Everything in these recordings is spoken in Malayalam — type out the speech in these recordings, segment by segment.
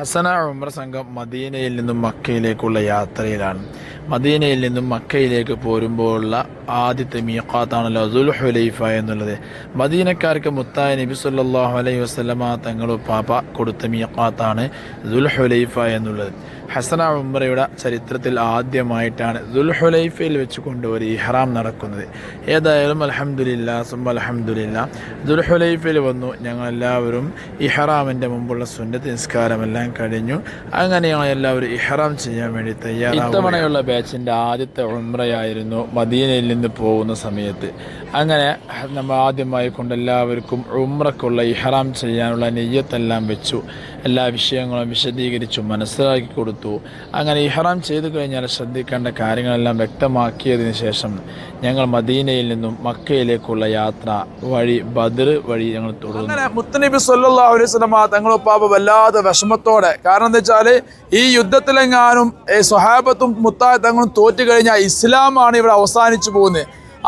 ഹസന ഉമർ സംഘം മദീനയിൽ നിന്നും മക്കയിലേക്കുള്ള യാത്രയിലാണ്. മദീനയിൽ നിന്നും മക്കയിലേക്ക് പോരുമ്പോഴുള്ള ആദ്യത്തെ മീഖാത്താണല്ലോ ദുൽഹുലൈഫ എന്നുള്ളത്. മദീനക്കാർക്ക് മുത്തായ നബി സല്ലാഹു അലൈഹി വസ്ലമ തങ്ങൾ പാപ്പ കൊടുത്ത മീഖാത്താണ് ദുൽഹുലൈഫ എന്നുള്ളത്. ഹസന ഉംറയുടെ ചരിത്രത്തിൽ ആദ്യമായിട്ടാണ് ദുൽഹുലൈഫയിൽ വെച്ച് വെച്ചുകൊണ്ട് ഒരു ഇഹ്റാം നടക്കുന്നത്. ഏതായാലും അലഹമുല്ല സുമ്പ അലഹമുല്ല ദുൽഹുലൈഫയിൽ വന്നു. ഞങ്ങളെല്ലാവരും ഇഹ്റാമിന്റെ മുമ്പുള്ള സുന്നത്ത് നിസ്കാരമെല്ലാം കഴിഞ്ഞു. അങ്ങനെ എല്ലാവരും ഇഹ്റാം ചെയ്യാൻ വേണ്ടി തയ്യാറാണ് ഇത്തവണയുള്ള ബാച്ചിന്റെ ആദ്യത്തെ ഉംറയായിരുന്നു മദീനയിൽ പോകുന്ന സമയത്ത്. അങ്ങനെ നമ്മൾ ആദ്യമായി കൊണ്ട് എല്ലാവർക്കും ഉമ്രക്കുള്ള ഇഹ്റാം ചെയ്യാനുള്ള നെയ്യത്തെല്ലാം വെച്ചു. എല്ലാ വിഷയങ്ങളും വിശദീകരിച്ചു മനസ്സിലാക്കി കൊടുത്തു. അങ്ങനെ ഇഹ്റാം ചെയ്തു കഴിഞ്ഞാൽ ശ്രദ്ധിക്കേണ്ട കാര്യങ്ങളെല്ലാം വ്യക്തമാക്കിയതിന് ശേഷം ഞങ്ങൾ മദീനയിൽ നിന്നും മക്കയിലേക്കുള്ള യാത്ര വഴി ബദർ വഴി ഞങ്ങൾ തുടർന്നു. മുത്തനബി വസല്ലമ തങ്ങൾ പാപ വല്ലാതെ വിഷമത്തോടെ കാരണം എന്താ വെച്ചാൽ ഈ യുദ്ധത്തിലെങ്ങാനും സ്വഹാബത്തും മുത്താ തങ്ങളും തോറ്റു കഴിഞ്ഞാൽ ഇസ്ലാമാണ് ഇവിടെ അവസാനിച്ചു പോകുന്നത്.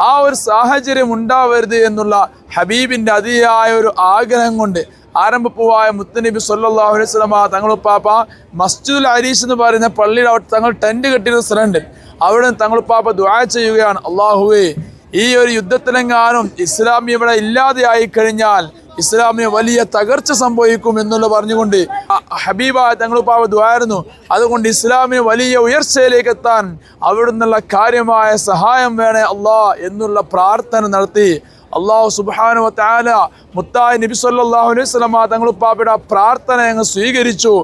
ആ ഒരു സാഹചര്യം ഉണ്ടാവരുത് എന്നുള്ള ഹബീബിന്റെ അതിയായ ഒരു ആഗ്രഹം കൊണ്ട് ആരംഭപ്പൂവായ മുത്തനബി സല്ലല്ലാഹു അലൈഹി വസല്ലമ തങ്ങൾ ഉപ്പാപ്പ മസ്ജിദുൽ അരീസ് എന്ന് പറയുന്ന പള്ളിയിൽ അവിടെ തങ്ങൾ ടെന്റ് കെട്ടിയിരുന്ന സ്ഥലമുണ്ട്. അവിടെ തങ്ങളുപ്പാപ്പ ദുആ ചെയ്യുകയാണ്. അള്ളാഹുവേ ഈ ഒരു യുദ്ധത്തിലെങ്ങാനും ഇസ്ലാം ഇവിടെ ഇല്ലാതെയായി കഴിഞ്ഞാൽ ഇസ്ലാമിന് വലിയ തകർച്ച സംഭവിക്കും എന്നുള്ള പറഞ്ഞുകൊണ്ട് ഹബീബ തങ്ങളുപ്പാവ് ദ്വാരുന്നു അതുകൊണ്ട് ഇസ്ലാമിന് വലിയ ഉയർച്ചയിലേക്ക് എത്താൻ അവിടുന്നുള്ള കാര്യമായ സഹായം വേണേ അള്ളാ എന്നുള്ള പ്രാർത്ഥന നടത്തി അള്ളാഹു സുബാനു താല മുത്തായ നബി സല്ലല്ലാഹു അലൈഹി വസല്ലമ തങ്ങളുപ്പാപ്പയുടെ ആ പ്രാർത്ഥന അങ്ങ് സ്വീകരിച്ചു.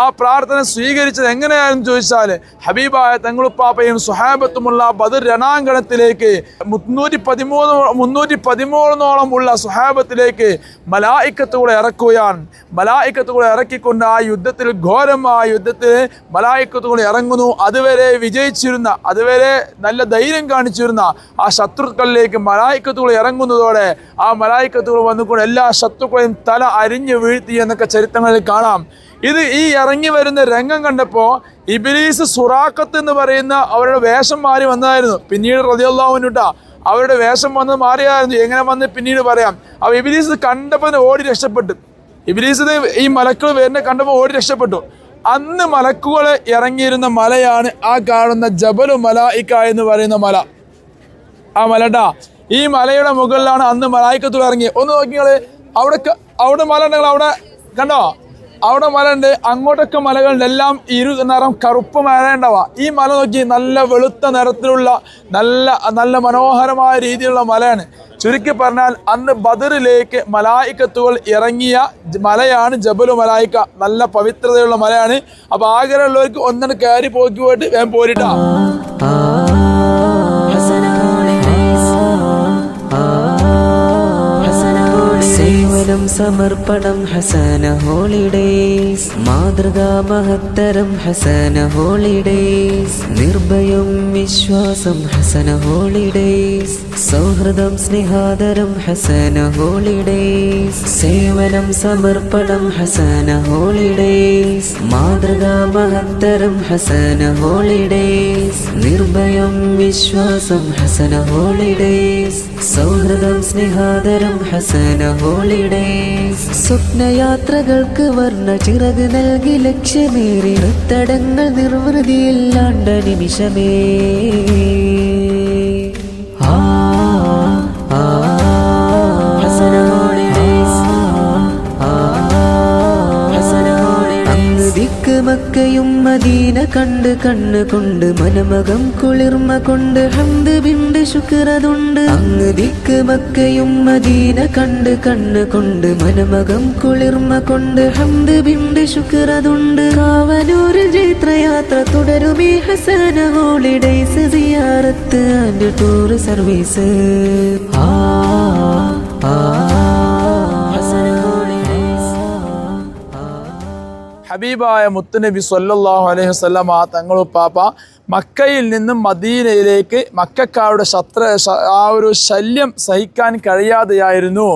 ആ പ്രാർത്ഥന സ്വീകരിച്ചത് എങ്ങനെയാണെന്ന് ചോദിച്ചാൽ ഹബീബായ തങ്ങളുപ്പാപ്പയും സുഹാബത്തുമുള്ള ബദർ രണാങ്കണത്തിലേക്ക് മുന്നൂറ്റി പതിമൂന്ന് മുന്നൂറ്റി പതിമൂന്നോളം ഉള്ള സുഹാബത്തിലേക്ക് മലായിക്കത്തുകൂടെ ഇറക്കുകയാണ്. മലായിക്കത്തുകൂടെ ഇറക്കിക്കൊണ്ട് ആ യുദ്ധത്തിൽ ഘോരമായ യുദ്ധത്തിൽ മലായിക്കത്തുകൂടെ ഇറങ്ങുന്നു. അതുവരെ വിജയിച്ചിരുന്ന അതുവരെ നല്ല ധൈര്യം കാണിച്ചിരുന്ന ആ ശത്രുക്കളിലേക്ക് മലായിക്കത്തുകൾ ഇറങ്ങുന്നതോടെ ആ മലായിക്കത്തുകൾ വന്നുകൊണ്ട് എല്ലാ ശത്രുക്കളെയും തല അരിഞ്ഞു വീഴ്ത്തി എന്നൊക്കെ ചരിത്രങ്ങളിൽ കാണാം. ഇത് ഈ ഇറങ്ങി വരുന്ന രംഗം കണ്ടപ്പോൾ ഇബിലീസ് സുറാഖത്ത് എന്ന് പറയുന്ന അവരുടെ വേഷം മാറി വന്നതായിരുന്നു. പിന്നീട് റതിയല്ലാവുന്നുട്ടാ അവരുടെ വേഷം വന്ന് മാറിയായിരുന്നു. എങ്ങനെ വന്ന് പിന്നീട് പറയാം. അവ ഇബിലീസ് കണ്ടപ്പോൾ ഓടി രക്ഷപ്പെട്ടു. ഇബിലീസ് ഈ മലക്കുകൾ വരുന്ന കണ്ടപ്പോൾ ഓടി രക്ഷപ്പെട്ടു. അന്ന് മലക്കുകൾ ഇറങ്ങിയിരുന്ന മലയാണ് ആ കാണുന്ന ജബലു മല ഇക്ക എന്ന് പറയുന്ന മല. ആ മലട്ടാ ഈ മലയുടെ മുകളിലാണ് അന്ന് മലായിക്കത്തുകൾ ഇറങ്ങി ഒന്ന് നോക്കിയാൽ അവിടെ അവിടെ മല ഉണ്ടെങ്കിൽ അവിടെ കണ്ടോ? അവിടെ മല ഉണ്ട് അങ്ങോട്ടൊക്കെ മലകളുണ്ട് എല്ലാം ഇരു നിറം കറുപ്പ് മല ഉണ്ടാവുക. ഈ മല നോക്കി നല്ല വെളുത്ത നിറത്തിലുള്ള നല്ല നല്ല മനോഹരമായ രീതിയിലുള്ള മലയാണ്. ചുരുക്കി പറഞ്ഞാൽ അന്ന് ബദറിലേക്ക് മലായിക്കത്തുകൾ ഇറങ്ങിയ മലയാണ് ജബലു മലായിക്ക. നല്ല പവിത്രതയുള്ള മലയാണ്. അപ്പൊ ആഗ്രഹമുള്ളവർക്ക് ഒന്നിന് കയറി പോക്കി പോയിട്ട് വേഗം പോരിട്ടാ. സമർപ്പണം ഹസന ഹോളിഡേസ് മാതൃകാ മഹത്തരം ഹസന ഹോളിഡേസ് നിർഭയം വിശ്വാസം ഹസന ഹോളിഡേസ് സൗഹൃദം സ്നേഹാദരം ഹസന ഹോളിഡേസ് സേവനം സമർപ്പണം ഹസന ഹോളിഡേസ് മാതൃകാ മഹത്തരം ഹസന ഹോളിഡേസ് നിർഭയം വിശ്വാസം ഹസന ഹോളിഡേസ് സൗഹൃദം സ്നേഹാദരം ഹസന ഹോളിഡേസ് സ്വപ്നയാത്രകൾക്ക് വർണ ചിറക് നൽകി ലക്ഷ്യമേറി തടങ്ങൾ നിർവൃതിയില്ലാണ്ട നിമിഷമേ. മക്കയും മദീന കണ്ട് കണ്ണ് കൊണ്ട് മനമകം കുളിർമ കൊണ്ട് ഹന്ത് ബിണ്ട് ശുക്രതുണ്ട് അങ്ങ് ദിക്ക് മക്കയും മദീന കണ്ട് കണ്ണ് കൊണ്ട് മനമകം കുളിർമ കൊണ്ട് ഹന്ത് ബിണ്ട് ശുക്രതുണ്ട് കാവനൂർ ജൈത്രയാത്ര തുടരുമീ ഹസന ഹോളിഡേസ് സിയാറത്ത് ആൻഡ് ടൂർ സർവീസ്. ആ ആ. ഹബീബായ മുത്തുനബി സൊല്ലാഹു അലൈഹി വസല്ലമ തങ്ങൾ പാപ്പ മക്കയിൽ നിന്നും മദീനയിലേക്ക് മക്കാരുടെ ശത്ര ആ ഒരു ശല്യം സഹിക്കാൻ കഴിയാതെയായിരുന്നു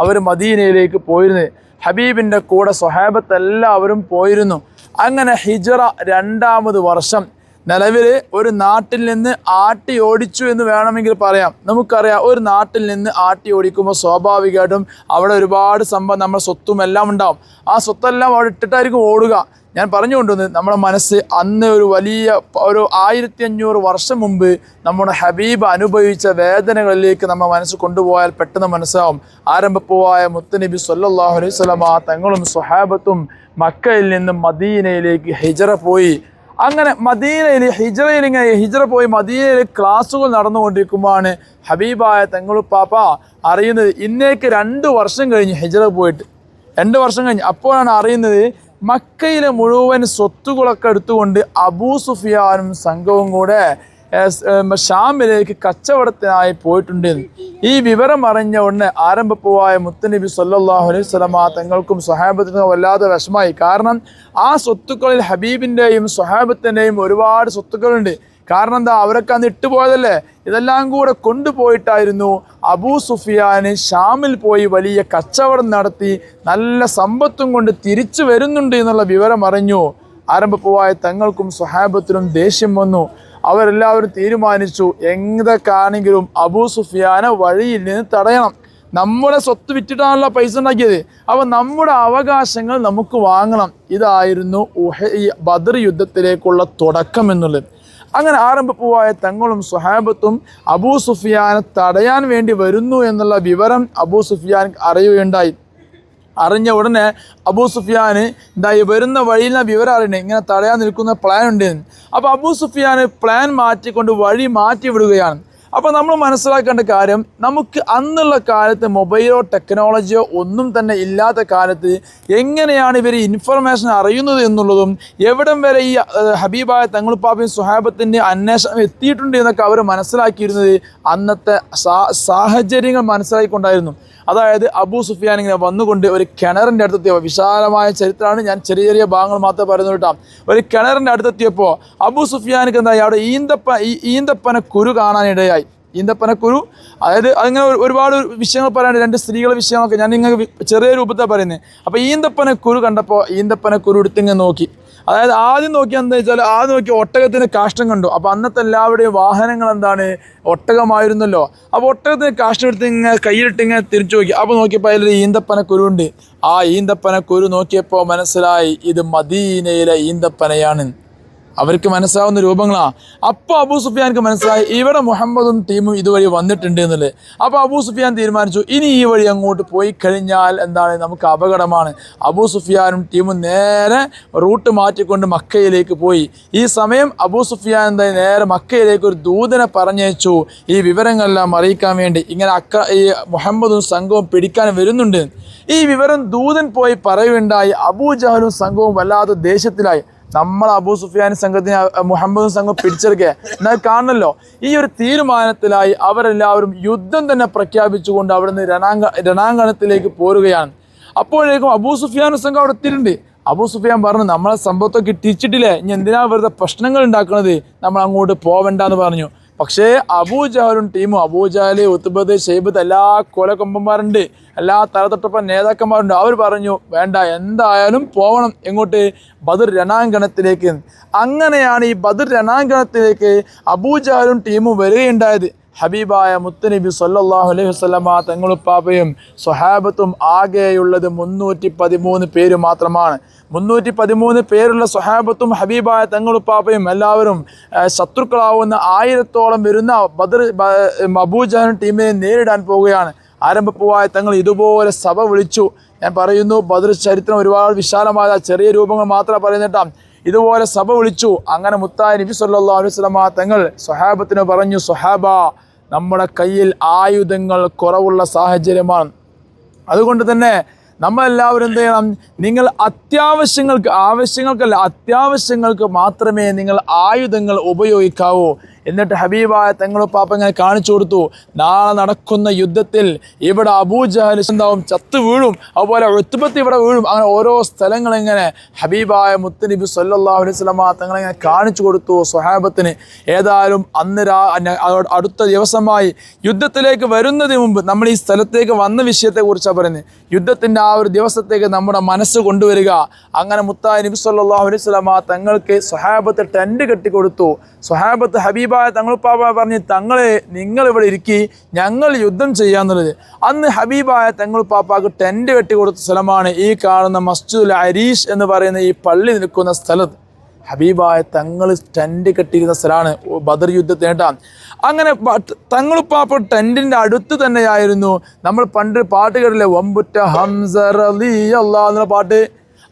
അവർ മദീനയിലേക്ക് പോയിരുന്നത്. ഹബീബിന്റെ കൂടെ സ്വഹാബത്ത് എല്ലാവരും പോയിരുന്നു. അങ്ങനെ ഹിജറ രണ്ടാമത് വർഷം നിലവിൽ ഒരു നാട്ടിൽ നിന്ന് ആട്ടി ഓടിച്ചു എന്ന് വേണമെങ്കിൽ പറയാം. നമുക്കറിയാം ഒരു നാട്ടിൽ നിന്ന് ആട്ടി ഓടിക്കുമ്പോൾ സ്വാഭാവികമായിട്ടും അവിടെ ഒരുപാട് സംഭവം നമ്മുടെ സ്വത്തും എല്ലാം ഉണ്ടാവും. ആ സ്വത്തെല്ലാം അവിടെ ഇട്ടിട്ടായിരിക്കും ഓടുക. ഞാൻ പറഞ്ഞു കൊണ്ടുവന്നത് നമ്മുടെ മനസ്സ് അന്ന് ഒരു വലിയ ഒരു ആയിരത്തി അഞ്ഞൂറ് വർഷം മുമ്പ് നമ്മുടെ ഹബീബ് അനുഭവിച്ച വേദനകളിലേക്ക് നമ്മുടെ മനസ്സ് കൊണ്ടുപോയാൽ പെട്ടെന്ന് മനസ്സിലാവും ആരംഭപ്പൂവായ മുത്തനബി സല്ലാഹു അലൈഹി സ്വലമ തങ്ങളും സുഹാബത്തും മക്കയിൽ നിന്നും മദീനയിലേക്ക് ഹിജറ പോയി. അങ്ങനെ മദീനയിൽ ഹിജറയിൽ ഇങ്ങനെ ഹിജറ പോയി മദീനയിൽ ക്ലാസ്സുകൾ നടന്നുകൊണ്ടിരിക്കുമ്പോഴാണ് ഹബീബായ തങ്ങളുപ്പാപ്പ അറിയുന്നത് ഇന്നേക്ക് രണ്ട് വർഷം കഴിഞ്ഞ് ഹിജറ പോയിട്ട്. രണ്ട് വർഷം കഴിഞ്ഞ്. അപ്പോഴാണ് അറിയുന്നത് മക്കയിലെ മുഴുവൻ സ്വത്തുകളൊക്കെ എടുത്തുകൊണ്ട് അബൂ സുഫിയാനും സംഘവും കൂടെ ഷാമിലേക്ക് കച്ചവടത്തിനായി പോയിട്ടുണ്ട് ഈ വിവരം അറിഞ്ഞ ഉടനെ ആരംഭപ്പൂവായ മുത്തനബി സല്ലാഹു അലൈഹി സ്വലമ തങ്ങൾക്കും സ്വഹാബത്തിനും വല്ലാതെ വിഷമായി കാരണം ആ സ്വത്തുക്കളിൽ ഹബീബിന്റെയും സ്വഹാബത്തിന്റെയും ഒരുപാട് സ്വത്തുക്കളുണ്ട്. കാരണം എന്താ? അവരൊക്കെ അന്ന് ഇട്ടുപോയതല്ലേ? ഇതെല്ലാം കൂടെ കൊണ്ടുപോയിട്ടായിരുന്നു അബൂ സുഫിയാന് ഷാമിൽ പോയി വലിയ കച്ചവടം നടത്തി നല്ല സമ്പത്തും കൊണ്ട് തിരിച്ചു വരുന്നുണ്ട് എന്നുള്ള വിവരം അറിഞ്ഞു. ആരംഭപ്പൂവായ തങ്ങൾക്കും സ്വഹാബത്തിനും ദേഷ്യം വന്നു. അവരെല്ലാവരും തീരുമാനിച്ചു എന്തൊക്കെയാണെങ്കിലും അബൂ സുഫിയാനെ വഴിയിൽ നിന്ന് തടയണം. നമ്മുടെ സ്വത്ത് വിറ്റിട്ടാണല്ലോ പൈസ ഉണ്ടാക്കിയത്. അപ്പോൾ നമ്മുടെ അവകാശങ്ങൾ നമുക്ക് വാങ്ങണം. ഇതായിരുന്നു ഈ ബദർ യുദ്ധത്തിലേക്കുള്ള തുടക്കം എന്നുള്ളത്. അങ്ങനെ ആരംഭപ്പൂവായ തങ്ങളും സുഹാബത്തും അബൂ സുഫിയാനെ തടയാൻ വേണ്ടി വരുന്നു എന്നുള്ള വിവരം അബൂ സുഫിയാൻ അറിയുകയുണ്ടായി. അറിഞ്ഞ ഉടനെ അബൂ സുഫിയാന് എന്താ ഈ വരുന്ന വഴിയിൽ നിന്ന് വിവരം അറിയണേ. ഇങ്ങനെ തടയാൻ നിൽക്കുന്ന പ്ലാൻ ഉണ്ടെന്ന് അപ്പോൾ അബൂ സുഫിയാന് പ്ലാൻ മാറ്റിക്കൊണ്ട് വഴി മാറ്റി വിടുകയാണ്. അപ്പോൾ നമ്മൾ മനസ്സിലാക്കേണ്ട കാര്യം നമുക്ക് അന്നുള്ള കാലത്ത് മൊബൈലോ ടെക്നോളജിയോ ഒന്നും തന്നെ ഇല്ലാത്ത കാലത്ത് എങ്ങനെയാണ് ഇവർ ഇൻഫർമേഷൻ അറിയുന്നത് എന്നുള്ളതും എവിടം വരെ ഈ ഹബീബായ തങ്ങളുപ്പാപ്പയും സുഹാബത്തിന്റെ അന്വേഷണം എത്തിയിട്ടുണ്ട് എന്നൊക്കെ അവർ മനസ്സിലാക്കിയിരുന്നത് അന്നത്തെ സാഹചര്യങ്ങൾ മനസ്സിലാക്കിക്കൊണ്ടായിരുന്നു അതായത് അബൂ സുഫിയാൻ ഇങ്ങനെ വന്നുകൊണ്ട് ഒരു കിണറിന്റെ അടുത്തെത്തിയപ്പോൾ വിശാലമായ ചരിത്രമാണ് ഞാൻ ചെറിയ ചെറിയ ഭാഗങ്ങൾ മാത്രമേ പറയുന്നു കേട്ടോ. ഒരു കിണറിന്റെ അടുത്തെത്തിയപ്പോൾ അബൂ സുഫിയാനിക്ക് എന്തായി? അവിടെ ഈന്തപ്പ ഈന്തപ്പന കുരു കാണാനിടയായി. ഈന്തപ്പന കുരു അതായത് അതിങ്ങനെ ഒരു- ഒരുപാട് വിഷയങ്ങൾ പറയാനുണ്ട്. രണ്ട് സ്ത്രീകളുടെ വിഷയങ്ങളൊക്കെ ഞാൻ നിങ്ങൾക്ക് ചെറിയ രൂപത്തിൽ പറയുന്നത് അപ്പോൾ ഈന്തപ്പനക്കുരു കണ്ടപ്പോൾ ഈന്തപ്പനക്കുരു എടുത്തിങ്ങനെ നോക്കി. അതായത് ആദ്യം നോക്കി എന്താ വെച്ചാൽ ആദ്യം നോക്കി ഒട്ടകത്തിന് കാഷ്ടം കണ്ടു. അപ്പോൾ അന്നത്തെ എല്ലാവരുടെയും വാഹനങ്ങൾ എന്താണ്? ഒട്ടകമായിരുന്നല്ലോ. അപ്പോൾ ഒട്ടകത്തിന് കാഷ്ടം എടുത്ത് ഇങ്ങനെ കയ്യിലിട്ട് ഇങ്ങനെ തിരിച്ചു നോക്കി. അപ്പോൾ നോക്കിയപ്പോൾ അതിലൊരു ഈന്തപ്പനക്കുരു ഉണ്ട്. ആ ഈന്തപ്പനക്കുരു നോക്കിയപ്പോൾ മനസ്സിലായി ഇത് മദീനയിലെ ഈന്തപ്പനയാണ്. അവർക്ക് മനസ്സിലാവുന്ന രൂപങ്ങളാ. അപ്പോൾ അബൂ സുഫിയാൻക്ക് മനസ്സിലായി ഇവിടെ മുഹമ്മദും ടീമും ഇതുവഴി വന്നിട്ടുണ്ട് എന്നുള്ളത്. അപ്പോൾ അബൂ സുഫിയാൻ തീരുമാനിച്ചു ഇനി ഈ വഴി അങ്ങോട്ട് പോയി കഴിഞ്ഞാൽ എന്താണ് നമുക്ക് അപകടമാണ്. അബൂ സുഫിയാനും ടീമും നേരെ റൂട്ട് മാറ്റിക്കൊണ്ട് മക്കയിലേക്ക് പോയി. ഈ സമയം അബൂ സുഫിയാൻ എന്തായി നേരെ മക്കയിലേക്ക് ഒരു ദൂതനെ പറഞ്ഞയച്ചു. ഈ വിവരങ്ങളെല്ലാം അറിയിക്കാൻ വേണ്ടി ഇങ്ങനെ അക്ക ഈ മുഹമ്മദും സംഘവും പിടിക്കാൻ വരുന്നുണ്ട്. ഈ വിവരം ദൂതൻ പോയി പറയുകയുണ്ടായി. അബൂജഹലും സംഘവും വല്ലാതെ ദേഷ്യത്തിലായി. നമ്മൾ അബൂ സുഫിയാൻ സംഘത്തിന് മുഹമ്മദ് സംഘം പിടിച്ചെടുക്കുക എന്നാൽ കാണണല്ലോ ഈ ഒരു തീരുമാനത്തിലായി അവരെല്ലാവരും യുദ്ധം തന്നെ പ്രഖ്യാപിച്ചുകൊണ്ട് അവിടുന്ന് രണാങ്ക രണാങ്കണത്തിലേക്ക് പോരുകയാണ്. അപ്പോഴേക്കും അബൂ സുഫിയാൻ സംഘം അവിടെ എത്തിയിട്ടുണ്ട്. അബൂ സുഫിയാൻ പറഞ്ഞു നമ്മളെ സംഭവത്തൊക്കെ ഇട്ടിച്ചിട്ടില്ലേ? ഇനി എന്തിനാ വെറുതെ പ്രശ്നങ്ങൾ ഉണ്ടാക്കുന്നത് നമ്മൾ അങ്ങോട്ട് പോവണ്ട എന്ന് പറഞ്ഞു. പക്ഷേ അബൂജാലും ടീമും അബൂജഹൽ ഉത്തുബദ് ഷെയ്ബത്ത് എല്ലാ കൊലക്കൊമ്പന്മാരുണ്ട് എല്ലാ തലതൊട്ടപ്പ നേതാക്കന്മാരുണ്ട്. അവർ പറഞ്ഞു വേണ്ട എന്തായാലും പോകണം എങ്ങോട്ട് ബദർ രണാങ്കണത്തിലേക്ക് അങ്ങനെയാണ് ഈ ബദർ രണാങ്കണത്തിലേക്ക് അബൂജാലും ടീമും വരികയുണ്ടായത്. ഹബീബായ മുത്തനബി സല്ലാഹു അലൈഹി വസ്ലമ തങ്ങളുപ്പാപ്പയും സ്വഹാബത്തും ആകെയുള്ളത് മുന്നൂറ്റി പതിമൂന്ന് പേര് മാത്രമാണ്. മുന്നൂറ്റി പതിമൂന്ന് പേരുള്ള സ്വഹാബത്തും ഹബീബായ തങ്ങളുപ്പാപ്പയും എല്ലാവരും ശത്രുക്കളാവുന്ന ആയിരത്തോളം വരുന്ന ബദർ അബൂജാനും ടീമിനെ നേരിടാൻ പോവുകയാണ്. ആരംഭപ്പൂവായ തങ്ങൾ ഇതുപോലെ സഭ വിളിച്ചു. ഞാൻ പറയുന്നു ബദർ ചരിത്രം ഒരുപാട് വിശാലമായ ചെറിയ രൂപങ്ങൾ മാത്രമേ പറയുന്നിട്ടാം. ഇതുപോലെ സഭ വിളിച്ചു. അങ്ങനെ മുത്തായ നബി സല്ലാ അലൈഹി വസല്ലമ തങ്ങൾ സ്വഹാബത്തിന് പറഞ്ഞു സ്വഹാബ നമ്മുടെ കയ്യിൽ ആയുധങ്ങൾ കുറവുള്ള സാഹചര്യമാണ്. അതുകൊണ്ട് തന്നെ നമ്മളെല്ലാവരും എന്ത് ചെയ്യണം? നിങ്ങൾ അത്യാവശ്യങ്ങൾക്ക് ആവശ്യങ്ങൾക്കല്ല അത്യാവശ്യങ്ങൾക്ക് മാത്രമേ നിങ്ങൾ ആയുധങ്ങൾ ഉപയോഗിക്കാവൂ. എന്നിട്ട് ഹബീബായ തങ്ങളുപ്പാപ്പ ഇങ്ങനെ കാണിച്ചു കൊടുത്തു. നാളെ നടക്കുന്ന യുദ്ധത്തിൽ ഇവിടെ അബൂജഹൽ ചത്തു വീഴും. അതുപോലെ ഒത്തുപത്തി ഇവിടെ വീഴും. അങ്ങനെ ഓരോ സ്ഥലങ്ങൾ ഇങ്ങനെ ഹബീബായ മുത്തനബി സല്ലാഹു അലൈഹി തങ്ങളിങ്ങനെ കാണിച്ചു കൊടുത്തു സ്വഹാബത്തിന്. ഏതായാലും അന്ന് രാ അടുത്ത ദിവസമായി യുദ്ധത്തിലേക്ക് വരുന്നതിന് മുമ്പ് നമ്മൾ ഈ സ്ഥലത്തേക്ക് വന്ന വിഷയത്തെക്കുറിച്ചാണ് പറയുന്നത്. യുദ്ധത്തിന്റെ ആ ഒരു ദിവസത്തേക്ക് നമ്മുടെ മനസ്സ് കൊണ്ടുവരിക. അങ്ങനെ മുത്തായ നബി സല്ലാഹു അലൈഹി തങ്ങൾക്ക് സ്വഹാബത്ത് ടെന്റ് കെട്ടിക്കൊടുത്തു. സ്വഹാബത്ത് ഹബീബായ തങ്ങളുപ്പാപ്പ പറഞ്ഞ് തങ്ങളെ നിങ്ങൾ ഇവിടെ ഇരിക്കി ഞങ്ങൾ യുദ്ധം ചെയ്യാന്നുള്ളത് അന്ന് ഹബീബായ തങ്ങളുപ്പാപ്പാക്ക് ടെന്റ് വെട്ടി കൊടുത്ത സ്ഥലമാണ് ഈ കാണുന്ന മസ്ജിദുൽ അരീഷ് എന്ന് പറയുന്ന ഈ പള്ളി നിൽക്കുന്ന സ്ഥലത്ത് ഹബീബായ തങ്ങൾ ടെന്റ് കെട്ടിയിരുന്ന സ്ഥലമാണ് ബദർ യുദ്ധത്തിന് കേട്ടാ അങ്ങനെ തങ്ങളുപ്പാപ്പ ടെന്റിന്റെ അടുത്ത് തന്നെയായിരുന്നു നമ്മൾ പണ്ട് പാട്ട് കേട്ടില്ലേ ഒമ്പുറ്റ ഹംസർ അലി അള്ളാഹ് എന്നുള്ള പാട്ട്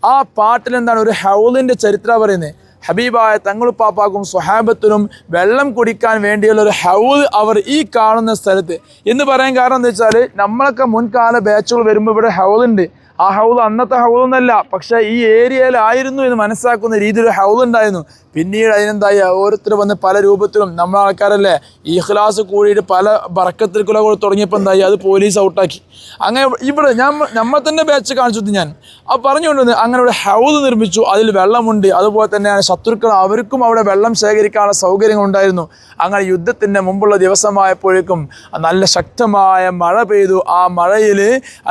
ആ പാട്ടിൽ എന്താണ് ഒരു ഹൗലിന്റെ ചരിത്രം പറയുന്നത് ഹബീബായ തങ്ങളുപ്പാപ്പാക്കും സ്വഹാബത്തിനും വെള്ളം കുടിക്കാൻ വേണ്ടിയുള്ള ഒരു ഹൗദ് അവർ ഈ കാണുന്ന സ്ഥലത്ത്. എന്ന് പറയാൻ കാരണം എന്താ വെച്ചാൽ നമ്മളൊക്കെ മുൻകാല ബാച്ചുകൾ വരുമ്പോൾ ഇവിടെ ഹൗദുണ്ട് ആ ഹൗദ് അന്നത്തെ ഹൗദൊന്നല്ല പക്ഷേ ഈ ഏരിയയിലായിരുന്നു എന്ന് മനസ്സിലാക്കുന്ന രീതിയിൽ ഹൗദ് ഉണ്ടായിരുന്നു. പിന്നീട് അതിനെന്തായി? ഓരോരുത്തർ വന്ന് പല രൂപത്തിലും നമ്മളെ ആൾക്കാരല്ലേ ഈ ഇഖ്ലാസ് കൂടിയിട്ട് പല ബറക്കത്തിൽക്കുള്ള കൂടെ തുടങ്ങിയപ്പോൾ എന്തായി? അത് പോലീസ് ഔട്ടാക്കി അങ്ങനെ ഇവിടെ ഞാൻ നമ്മൾ തന്നെ ബാച്ച് കാണിച്ചു ഞാൻ. ആ പറഞ്ഞുകൊണ്ട് വന്ന് അങ്ങനെ ഒരു ഹൗദ് നിർമ്മിച്ചു. അതിൽ വെള്ളമുണ്ട്. അതുപോലെ തന്നെയാണ് ശത്രുക്കൾ അവർക്കും അവിടെ വെള്ളം ശേഖരിക്കാനുള്ള സൗകര്യങ്ങൾ ഉണ്ടായിരുന്നു. അങ്ങനെ യുദ്ധത്തിന്റെ മുമ്പുള്ള ദിവസമായപ്പോഴേക്കും നല്ല ശക്തമായ മഴ പെയ്തു. ആ മഴയിൽ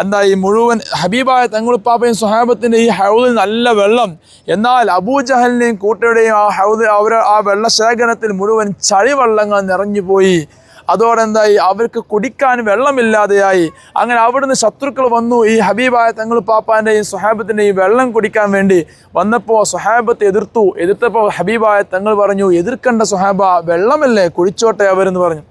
എന്താ ഈ മുഴുവൻ ഹബീബായ തങ്ങളുപ്പാപ്പയും സുഹാബത്തിന്റെ ഈ ഹൗദിൽ നല്ല വെള്ളം. എന്നാൽ അബൂജഹലിനെയും കൂട്ടരുടെയും ആ ഹൗദ് അവർ ആ വെള്ളശേഖരത്തിൽ മുഴുവൻ ചളിവള്ളങ്ങൾ നിറഞ്ഞുപോയി. അതോടെ എന്തായി? അവർക്ക് കുടിക്കാൻ വെള്ളമില്ലാതെയായി. അങ്ങനെ അവിടുന്ന് ശത്രുക്കൾ വന്നു. ഈ ഹബീബായ തങ്ങൾ പാപ്പാന്റെയും സുഹാബത്തിന്റെയും വെള്ളം കുടിക്കാൻ വേണ്ടി വന്നപ്പോൾ സ്വഹാബത്ത് എതിർത്തു. എതിർത്തപ്പോൾ ഹബീബായ തങ്ങൾ പറഞ്ഞു എതിർക്കേണ്ട സ്വഹാബ വെള്ളമല്ലേ? കുടിച്ചോട്ടെ അവരെന്ന് പറഞ്ഞു.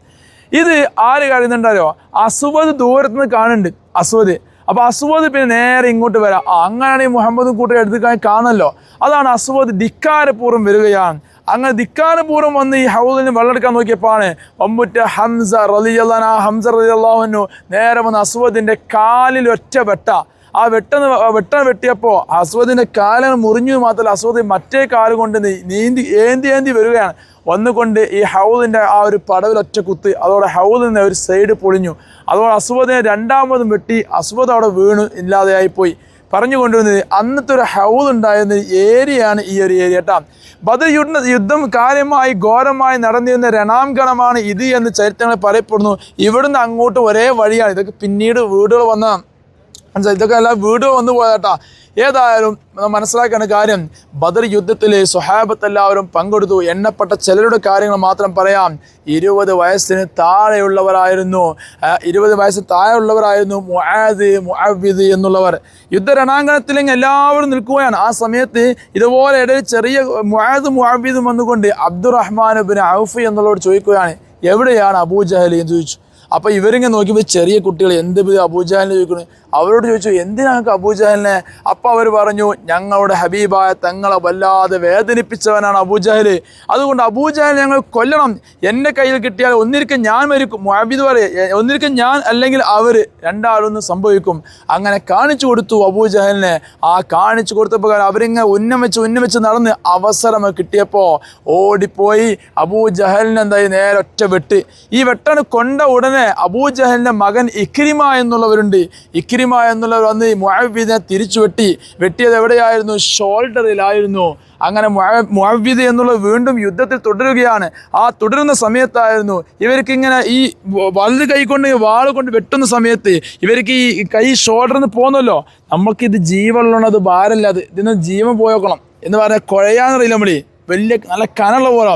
ഇത് ആര് കഴിയുന്നുണ്ടല്ലോ അസുവത് ദൂരത്ത് നിന്ന് കാണുന്നുണ്ട്. അസുവത് അപ്പോൾ അസുവദ് പിന്നെ നേരെ ഇങ്ങോട്ട് വരാം. അങ്ങനെയാണെങ്കിൽ മുഹമ്മദും കൂട്ടി എടുത്ത് കാണല്ലോ അതാണ് അസുവദ് ധിക്കാരപൂർവം വരികയാണ്. അങ്ങനെ ധിക്കാരപൂർവം വന്ന് ഈ ഹൗദിന് വെള്ളമെടുക്കാൻ നോക്കിയപ്പോഴാണ് ഒമ്പുറ്റ ഹംസ റലിയല്ലാൻ ആ ഹംസ റലിയല്ലാഹുനു നേരെ വന്ന് അസുവദിന്റെ കാലിൽ ഒറ്റ വെട്ട ആ വെട്ടെന്ന് വെട്ട വെട്ടിയപ്പോൾ അസ്വദിന്റെ കാലൻ മുറിഞ്ഞു മാത്രമല്ല അസ്വദ് മറ്റേ കാൽ കൊണ്ട് നീന്തി ഏന്തി ഏന്തി വരികയാണ്. വന്നുകൊണ്ട് ഈ ഹൗദിന്റെ ആ ഒരു പടവിൽ ഒറ്റ കുത്ത് അതോടെ ഹൗദിന്റെ ഒരു സൈഡ് പൊളിഞ്ഞു. അതോടെ അസ്വദിനെ രണ്ടാമതും വെട്ടി അസ്വദ് അവിടെ വീണു ഇല്ലാതെയായിപ്പോയി പറഞ്ഞു കൊണ്ടുവന്നത് അന്നത്തെ ഒരു ഹൗദ് ഉണ്ടായിരുന്ന ഏരിയയാണ് ഈ ഒരു ഏരിയ കേട്ടാ ബദർ യുദ്ധ യുദ്ധം കാര്യമായി ഘോരമായി നടന്നിരുന്ന രണാങ്കണമാണ് ഇത് എന്ന് ചരിത്രങ്ങൾ പറയപ്പെടുന്നു. ഇവിടുന്ന് അങ്ങോട്ട് ഒരേ വഴിയാണ്. ഇതൊക്കെ പിന്നീട് വീടുകൾ വന്ന മനസ്സിലായി? ഇതൊക്കെ എല്ലാം വീടുകൾ വന്നു പോയാട്ടാ ഏതായാലും മനസ്സിലാക്കേണ്ട കാര്യം ബദർ യുദ്ധത്തിൽ സ്വഹാബത്ത് എല്ലാവരും പങ്കെടുത്തു. എണ്ണപ്പെട്ട ചിലരുടെ കാര്യങ്ങൾ മാത്രം പറയാം. ഇരുപത് വയസ്സിന് താഴെയുള്ളവരായിരുന്നു. ഇരുപത് വയസ്സിന് താഴെയുള്ളവരായിരുന്നു മുആദ് മുഅവ്വിദ് എന്നുള്ളവർ. യുദ്ധ യുദ്ധരണാങ്കണത്തിലെങ്കിൽ എല്ലാവരും നിൽക്കുകയാണ്. ആ സമയത്ത് ഇതുപോലെ ഇടയിൽ ചെറിയ മുആദ് മുഅവ്വിദും വന്നുകൊണ്ട് അബ്ദുറഹ്മാൻ ബിൻ ഔഫ് എന്നുള്ളവർ ചോദിക്കുകയാണ് എവിടെയാണ് അബൂജഹലി എന്ന് ചോദിച്ചു. അപ്പോൾ ഇവരിങ്ങനെ നോക്കിയപ്പോൾ ചെറിയ കുട്ടികൾ എന്ത് അബൂജഹലിനെ ചോദിക്കുന്നു? അവരോട് ചോദിച്ചു എന്തിനാ അബൂജഹലിനെ? അപ്പം അവർ പറഞ്ഞു ഞങ്ങളുടെ ഹബീബായ തങ്ങളെ വല്ലാതെ വേദനിപ്പിച്ചവനാണ് അബൂജഹൽ അതുകൊണ്ട് അബൂജഹൽ ഞങ്ങൾ കൊല്ലണം. എന്റെ കയ്യിൽ കിട്ടിയാൽ ഒന്നിരിക്കും ഞാൻ മരിക്കും. മുഹബീദ് പറയും ഒന്നിരിക്കും ഞാൻ അല്ലെങ്കിൽ അവർ രണ്ടാളൊന്നും സംഭവിക്കും. അങ്ങനെ കാണിച്ചു കൊടുത്തു അബൂജഹലിനെ. ആ കാണിച്ചു കൊടുത്തപ്പോൾ അവരിങ്ങനെ ഉന്നം ഉന്നമിച്ച് ഉന്നം വെച്ച് നടന്ന് അവസരം കിട്ടിയപ്പോൾ ഓടിപ്പോയി. അബൂജഹലിനെ എന്തായി? നേരെ ഒറ്റ വെട്ട്. ഈ വെട്ടാണ് കൊണ്ട ഉടനെ അബൂജഹലിന്റെ മകൻ ഇക്രിമ എന്നുള്ളവരുണ്ട്. ഇക്രിമ എന്നുള്ളവർ വന്ന് മുഹബിദിനെ തിരിച്ചു വെട്ടി വെട്ടിയത് എവിടെയായിരുന്നു? ഷോൾഡറിലായിരുന്നു. അങ്ങനെ മുഹബിദ് എന്നുള്ള വീണ്ടും യുദ്ധത്തിൽ തുടരുകയാണ്. ആ തുടരുന്ന സമയത്തായിരുന്നു ഇവർക്ക് ഇങ്ങനെ ഈ വലത് കൈ കൊണ്ട് വാൾ കൊണ്ട് വെട്ടുന്ന സമയത്ത് ഇവർക്ക് ഈ കൈ ഷോൾഡറിൽ നിന്ന് പോകുന്നല്ലോ നമുക്കിത് ജീവനുള്ളത് ഭാരമില്ല. അത് ഇതിന് ജീവൻ പോയോക്കണം എന്ന് പറഞ്ഞാൽ കുഴയാന്നറിയില്ല നമ്മളീ? വലിയ നല്ല കനുള്ള പോലെ.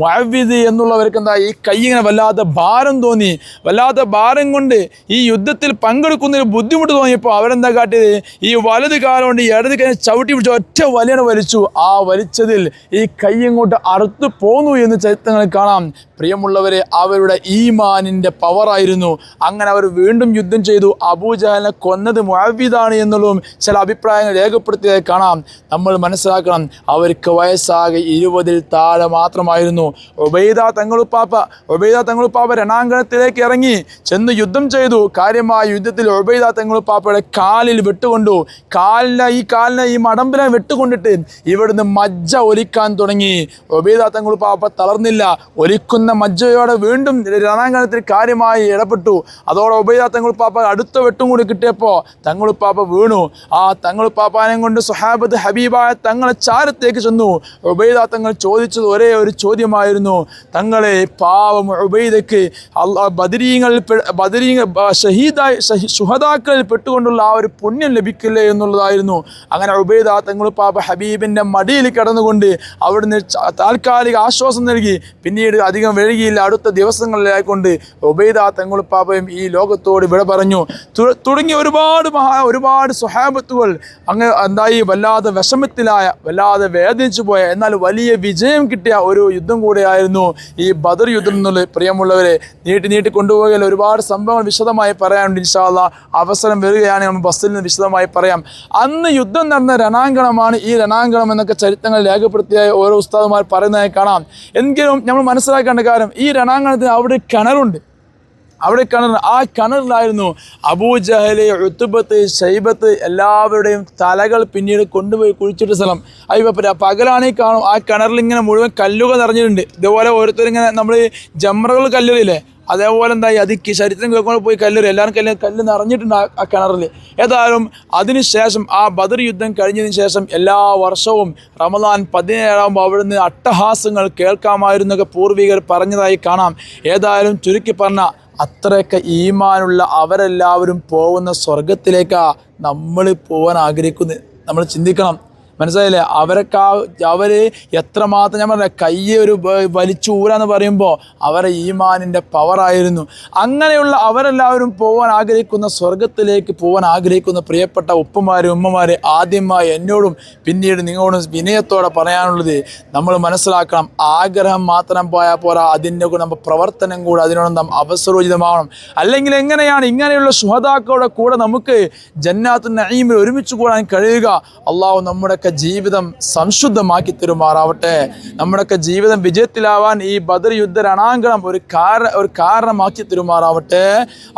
മുഅവ്വിദ് എന്നുള്ളവർക്ക് എന്താ ഈ കൈ ഇങ്ങനെ വല്ലാത്ത ഭാരം തോന്നി. വല്ലാത്ത ഭാരം കൊണ്ട് ഈ യുദ്ധത്തിൽ പങ്കെടുക്കുന്നതിന് ബുദ്ധിമുട്ട് തോന്നിയപ്പോൾ അവരെന്താ കാട്ടിയത്? ഈ വലത് കാലം കൊണ്ട് ഇടത് കൈ ചവിട്ടി പിടിച്ച് ഒറ്റ വലിയാണ് വലിച്ചു. ആ വലിച്ചതിൽ ഈ കൈ ഇങ്ങോട്ട് അറുത്തു പോന്നു എന്ന് ചരിത്രങ്ങൾ കാണാം. പ്രിയമുള്ളവരെ അവരുടെ ഈമാനിന്റെ പവറായിരുന്നു അങ്ങനെ അവർ വീണ്ടും യുദ്ധം ചെയ്തു. അബൂജഹലിനെ കൊന്നത് മുഅവ്വിദാണ് എന്നുള്ളതും ചില അഭിപ്രായങ്ങൾ രേഖപ്പെടുത്തിയതായി കാണാം. നമ്മൾ മനസ്സിലാക്കണം അവർക്ക് വയസ്സാകെ ഇരുപതിൽ താഴെ മാത്രമായിരുന്നു. ഒബൈദ തങ്ങളുപ്പാപ്പ ഒബൈദ തങ്ങളുപ്പാപ്പ രണാങ്കണത്തിലേക്ക് ഇറങ്ങി ചെന്ന് യുദ്ധം ചെയ്തു. കാര്യമായ യുദ്ധത്തിൽ ഒബൈദ തങ്ങളുപ്പാപ്പയുടെ കാലിൽ വെട്ടുകൊണ്ടു. കാലിനെ ഈ കാലിനെ ഈ മടമ്പിനെ വെട്ടുകൊണ്ടിട്ട് ഇവിടുന്ന് മജ്ജ ഒലിക്കാൻ തുടങ്ങി. ഒബൈദ തങ്ങളുപ്പാപ്പ തളർന്നില്ല. ഒലിക്കുന്ന മജ്ജയോടെ വീണ്ടും രണാങ്കണത്തിൽ കാര്യമായി ഇടപെട്ടു. അതോടെ ഒബൈദ തങ്ങളുപ്പാപ്പ അടുത്ത വെട്ടും കൂടി കിട്ടിയപ്പോൾ തങ്ങളുപ്പാപ്പ വീണു. ആ തങ്ങളുപ്പാപ്പാനെ കൊണ്ട് സുഹാബത്ത് ഹബീബായ തങ്ങളെ ചാരത്തേക്ക് ചെന്നു. ഉബൈദ തങ്ങൾ ചോദിച്ചത് ഒരേ ഒരു ചോദ്യമായിരുന്നു. തങ്ങളെ പാവം ഉബൈദക്ക് അള്ളാ ബദരീങ്ങളിൽ ബദരീങ്ങൾ ഷഹീദായി സുഹദാക്കളിൽ പെട്ടുകൊണ്ടുള്ള ആ ഒരു പുണ്യം ലഭിക്കില്ലേ എന്നുള്ളതായിരുന്നു. അങ്ങനെ ഉബൈദ തങ്ങൾ പാപ്പ ഹബീബിന്റെ മടിയിൽ കിടന്നുകൊണ്ട് അവിടുന്ന് താൽക്കാലിക ആശ്വാസം നൽകി. പിന്നീട് അധികം വൈകിയില്ല അടുത്ത ദിവസങ്ങളിലായിക്കൊണ്ട് ഉബൈദ തങ്ങൾ പാപ്പയും ഈ ലോകത്തോട് വിട പറഞ്ഞു. തുടങ്ങി ഒരുപാട് മഹാ ഒരുപാട് സുഹാബത്തുകൾ അങ്ങ് എന്തായി വല്ലാതെ വിഷമത്തിലായ വല്ലാതെ വേദനിച്ചു പോയ എന്നാൽ വലിയ വിജയം കിട്ടിയ ഒരു യുദ്ധം കൂടെയായിരുന്നു ഈ ബദർ യുദ്ധം എന്നുള്ള പ്രിയമുള്ളവരെ. നീട്ടി നീട്ടി കൊണ്ടുപോകൽ ഒരുപാട് സംഭവങ്ങൾ വിശദമായി പറയാനുണ്ട് ഇൻഷാല്ല അവസരം വരികയാണെങ്കിൽ നമ്മൾ ബസ്സിൽ നിന്ന് വിശദമായി പറയാം. അന്ന് യുദ്ധം നടന്ന രണാങ്കണമാണ് ഈ രണാങ്കണം എന്നൊക്കെ ചരിത്രങ്ങൾ രേഖപ്പെടുത്തിയായ ഓരോ ഉസ്താദുമാർ പറയുന്നതായി കാണാം. എങ്കിലും നമ്മൾ മനസ്സിലാക്കേണ്ട കാര്യം ഈ രണാങ്കണത്തിന് അവിടെ കിണറുണ്ട്. അവിടെ കിണർ ആ കിണറിലായിരുന്നു അബൂജഹലെ ഉത്തുബത്ത് ഷൈബത്ത് എല്ലാവരുടെയും തലകൾ പിന്നീട് കൊണ്ടുപോയി കുഴിച്ചിട്ട സ്ഥലം. അയ്യോ പകലാണെങ്കിൽ കാണും ആ കിണറിൽ ഇങ്ങനെ മുഴുവൻ കല്ലുകൾ നിറഞ്ഞിട്ടുണ്ട്. ഇതുപോലെ ഓരോരുത്തരിങ്ങനെ നമ്മൾ ജമ്രകൾ കല്ലുകളില്ലേ അതേപോലെ എന്തായി? അത് ശരീരത്തിന് കേൾക്കുമ്പോൾ പോയി കല്ലെറി എല്ലാവരും കല്ല് കല്ല് നിറഞ്ഞിട്ടുണ്ട് ആ കിണറിൽ ഏതായാലും അതിനുശേഷം ആ ബദർ യുദ്ധം കഴിഞ്ഞതിന് ശേഷം എല്ലാ വർഷവും റമദാൻ പതിനേഴാകുമ്പോൾ അവിടുന്ന് അട്ടഹാസങ്ങൾ കേൾക്കാമായിരുന്നൊക്കെ പൂർവികർ പറഞ്ഞതായി കാണാം. ഏതായാലും ചുരുക്കി പറഞ്ഞ അത്രയൊക്കെ ഈമാനുള്ള അവരെല്ലാവരും പോകുന്ന സ്വർഗത്തിലേക്കാണ് നമ്മൾ പോകാൻ ആഗ്രഹിക്കുന്നത് നമ്മൾ ചിന്തിക്കണം മനസ്സിലായില്ലേ? അവരൊക്കെ അവർ എത്രമാത്രം ഞാൻ പറഞ്ഞ കയ്യെ ഒരു വലിച്ചൂരാന്ന് പറയുമ്പോൾ അവരെ ഈമാനിന്റെ പവറായിരുന്നു അങ്ങനെയുള്ള അവരെല്ലാവരും പോകാൻ ആഗ്രഹിക്കുന്ന സ്വർഗത്തിലേക്ക് പോകാൻ ആഗ്രഹിക്കുന്ന പ്രിയപ്പെട്ട ഉപ്പമാരും ഉമ്മമാരെ ആദ്യമായി എന്നോടും പിന്നീട് നിങ്ങളോടും വിനയത്തോടെ പറയാനുള്ളത് നമ്മൾ മനസ്സിലാക്കണം ആഗ്രഹം മാത്രം പോയാൽ പോരാ അതിന്റെ കൂടെ നമ്മൾ പ്രവർത്തനം കൂടെ അതിനോട് നാം അവസരോചിതമാവണം. അല്ലെങ്കിൽ എങ്ങനെയാണ് ഇങ്ങനെയുള്ള ശുഹതാക്കളുടെ കൂടെ നമുക്ക് ജന്നാത്തു നഈമിൽ ഒരുമിച്ച് കൂടാൻ കഴിയുക? അള്ളാഹു നമ്മുടെയൊക്കെ ജീവിതം സംശുദ്ധമാക്കി തരുമാറാവട്ടെ. നമ്മുടെയൊക്കെ ജീവിതം വിജയത്തിലാവാൻ ഈ ബദർ യുദ്ധ രണാങ്കണം ഒരു കാര ഒരു കാരണമാക്കി തരുമാറാവട്ടെ.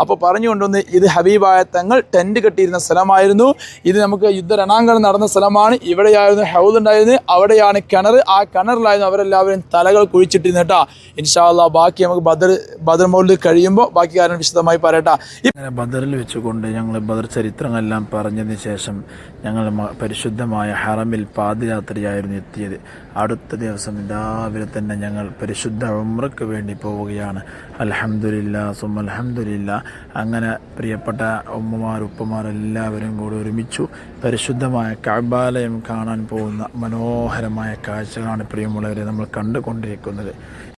അപ്പോൾ പറഞ്ഞു കൊണ്ടുവന്ന് ഇത് ഹബീബായ തങ്ങൾ ടെന്റ് കെട്ടിയിരുന്ന സ്ഥലമായിരുന്നു. ഇത് നമുക്ക് യുദ്ധ രണാങ്കണം നടന്ന സ്ഥലമാണ്. ഇവിടെയായിരുന്നു ഹൗദ് ഉണ്ടായിരുന്നത്. അവിടെയാണ് കിണർ. ആ കിണറിലായിരുന്നു അവരെല്ലാവരും തലകൾ കുഴിച്ചിട്ടിരുന്നു കേട്ടാ. ഇൻഷാല്ല ബാക്കി നമുക്ക് ബദർ ബദർ മൗലിൽ കഴിയുമ്പോൾ ബാക്കി കാര്യം വിശദമായി പറയട്ടാ. അങ്ങനെ ബദറിൽ വെച്ചുകൊണ്ട് ഞങ്ങൾ ബദർ ചരിത്രങ്ങളെല്ലാം പറഞ്ഞതിന് ശേഷം ഞങ്ങൾ പരിശുദ്ധമായ ഹറമിൽ പാതിരാത്രിയായിരുന്നു എത്തിയത്. അടുത്ത ദിവസം രാവിലെ തന്നെ ഞങ്ങൾ പരിശുദ്ധ ഉമ്രക്ക് വേണ്ടി പോവുകയാണ്. അൽഹംദുലില്ലാ സും അലഹമുല്ല അങ്ങനെ പ്രിയപ്പെട്ട ഉമ്മമാർ ഉപ്പമാർ എല്ലാവരും കൂടി ഒരുമിച്ചു പരിശുദ്ധമായ കബാലയം കാണാൻ പോകുന്ന മനോഹരമായ കാഴ്ചകളാണ് പ്രിയമുള്ളവരെ നമ്മൾ കണ്ടുകൊണ്ടിരിക്കുന്നത്.